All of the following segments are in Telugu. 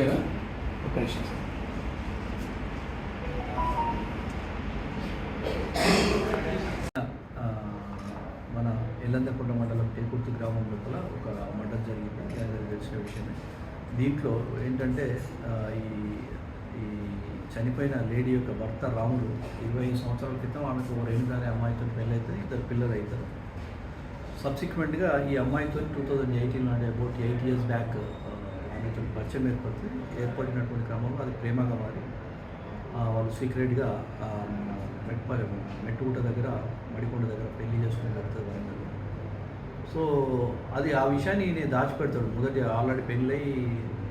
ఓకేనా? ఒక నిమిషం సార్. మన ఎల్లందకొండ మండలం టేకుర్తి గ్రామం లోపల ఒక మర్డర్ జరిగింది. అందరికీ తెలిసిన విషయమే. దీంట్లో ఏంటంటే ఈ ఈ చనిపోయిన లేడీ యొక్క భర్త రాముడు ఇరవై ఐదు సంవత్సరాల క్రితం ఆమెకు రెండు రేణుగా అనే అమ్మాయితో పెళ్ళి అవుతుంది ఇద్దరు పిల్లలు అవుతారు సబ్సిక్వెంట్గా ఈ అమ్మాయితో టూ థౌజండ్ ఎయిటీన్ నాటి అబౌట్ ఎయిట్ ఇయర్స్ బ్యాక్ ఆమెతో పరిచయం ఏర్పడుతుంది ఏర్పడినటువంటి క్రమంలో అది ప్రేమగా మారి వాళ్ళు సీక్రెట్గా మెట్పల్లి మెట్టుగుట్ట దగ్గర మడికొండ దగ్గర పెళ్ళి చేసుకుని జరుగుతుంది వరంగల్లో సో అది ఆ విషయాన్ని నేను దాచిపెడతాడు. మొదటి ఆల్రెడీ పెళ్ళై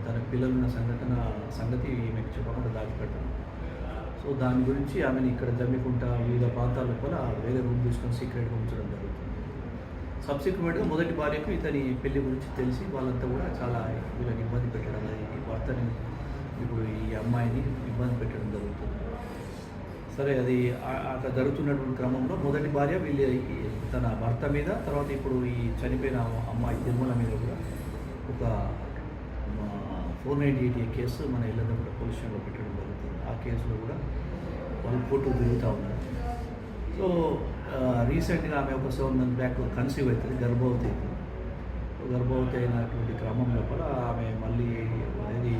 తన పిల్లలున్న సంఘటన సంగతి ఈమెకు చెప్పకుండా దాచిపెడతాడు. సో దాని గురించి ఆమెను ఇక్కడ జమ్మికుంట వివిధ ప్రాంతాల లోపల వేరే రూమ్ తీసుకొని సీక్రెట్గా ఉంచడం జరుగుతుంది. సబ్సిక్వెంట్గా మొదటి భార్యకు ఇతని పెళ్ళి గురించి తెలిసి వాళ్ళంతా కూడా చాలా వీళ్ళని ఇబ్బంది పెట్టడం అది ఈ భర్తని ఇప్పుడు ఈ అమ్మాయిని ఇబ్బంది పెట్టడం జరుగుతుంది. సరే అది అక్కడ జరుగుతున్నటువంటి క్రమంలో మొదటి భార్య వీళ్ళ తన భర్త మీద తర్వాత ఇప్పుడు ఈ చనిపోయిన అమ్మాయి తిరుమల మీద కూడా ఒక ఫోర్ నైంటీ ఎయిట్ కేసు మన ఇళ్ళందరూ పోలీస్ స్టేషన్లో పెట్టడం జరుగుతుంది. ఆ కేసులో కూడా వాళ్ళు కోర్టు తిరుగుతూ ఉన్నారు. సో రీసెంట్గా ఆమె ఒక సెవెన్ మంత్ బ్యాక్ కన్సీవ్ అవుతుంది గర్భవతి గర్భవతి అయినటువంటి క్రమం లోపల ఆమె మళ్ళీ అనేది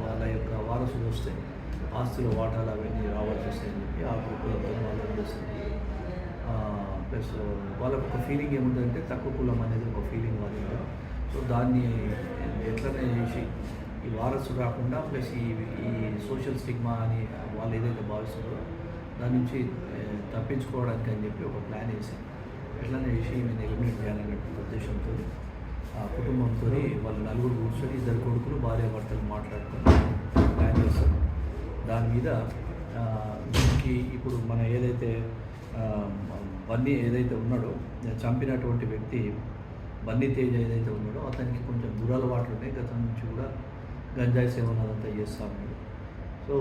వాళ్ళ యొక్క వారసులు వస్తే ఆస్తుల వాటాలు అవన్నీ రావాల్సి వస్తాయని చెప్పి ఆ కుటుంబంతో వాళ్ళు చేస్తుంది ప్లస్ వాళ్ళకు ఒక ఫీలింగ్ ఏముందంటే తక్కువ కులం అనేది ఒక ఫీలింగ్ వాళ్ళ సో దాన్ని ఎట్లనే చేసి ఈ వారసు రాకుండా ప్లస్ ఈ ఈ సోషల్ స్టిగ్మా అని వాళ్ళు ఏదైతే భావిస్తున్నారో దాని నుంచి తప్పించుకోవడానికి అని చెప్పి ఒక ప్లాన్ వేసి ఎట్లనే చేసి నేను ఎలిమినేట్ చేయాలన్నటువంటి ఉద్దేశంతో ఆ కుటుంబంతో వాళ్ళు నలుగురు కూర్చొని ఇద్దరు కొడుకులు భార్య భర్తలు మాట్లాడుకొని ప్లాన్ చేస్తారు దాని మీద దీనికి ఇప్పుడు మన ఏదైతే బన్నీ ఏదైతే ఉన్నాడో చంపినటువంటి వ్యక్తి బన్నీ తేజ్ ఏదైతే ఉన్నాడో అతనికి కొంచెం దురలవాట్లు ఉన్నాయి గతం నుంచి కూడా గంజాయి సేవన అదంతా చేస్తా ఉన్నాడు. సో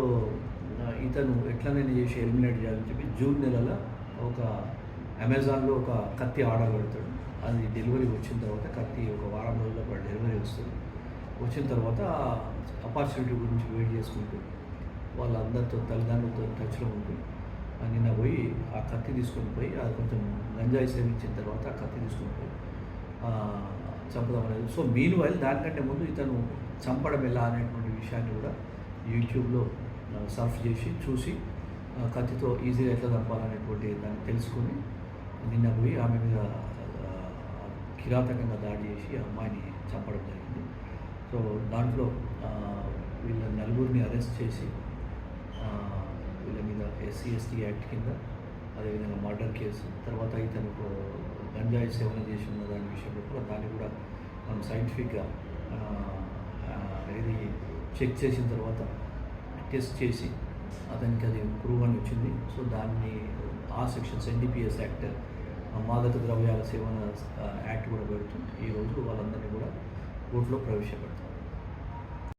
ఇతను ఎట్లనైనా చేసి ఎలిమినేట్ చేయాలని చెప్పి జూన్ నెలలో ఒక అమెజాన్లో ఒక కత్తి ఆర్డర్ పెడతాడు. అది డెలివరీ వచ్చిన తర్వాత కత్తి ఒక వారం రోజుల్లో పాటు డెలివరీ వస్తుంది. వచ్చిన తర్వాత ఆపర్చునిటీ గురించి వెయిట్ చేసుకుంటూ వాళ్ళందరితో తల్లిదండ్రులతో టచ్లో ఉంటూ అని నిన్న పోయి ఆ కత్తి తీసుకొని పోయి అది కొంచెం గంజాయి సేవించిన తర్వాత ఆ కత్తి తీసుకొని పోయి చంపడం అనేది సో మీన్ వైల్ దానికంటే ముందు ఇతను చంపడం ఎలా అనేటువంటి విషయాన్ని కూడా యూట్యూబ్లో సర్ఫ్ చేసి చూసి కత్తితో ఈజీగా ఎట్లా తప్పాలనేటువంటి దాన్ని తెలుసుకొని నిన్న పోయి ఆమె మీద కిరాతకంగా దాడి చేసి అమ్మాయిని చంపడం జరిగింది. సో దాంట్లో వీళ్ళ నలుగురిని అరెస్ట్ చేసి వీళ్ళ మీద ఎస్సీ ఎస్టీ యాక్ట్ కింద అదేవిధంగా మర్డర్ కేసు తర్వాత ఇతను గంజాయి సేవన చేసి ఉన్న దాని విషయంలో కూడా దాన్ని కూడా మనం సైంటిఫిక్గా ఆ, ఇది చెక్ చేసిన తర్వాత టెస్ట్ చేసి అతనికి అది ప్రూవ్ అని వచ్చింది. సో దాన్ని ఆ సెక్షన్స్ ఎన్డీపీఎస్ యాక్ట్ మాదక ద్రవ్యాల సేవన యాక్ట్ కూడా పెడుతుంది. ఈ రోజు వాళ్ళందరినీ కూడా కోర్టులో ప్రవేశపెట్టారు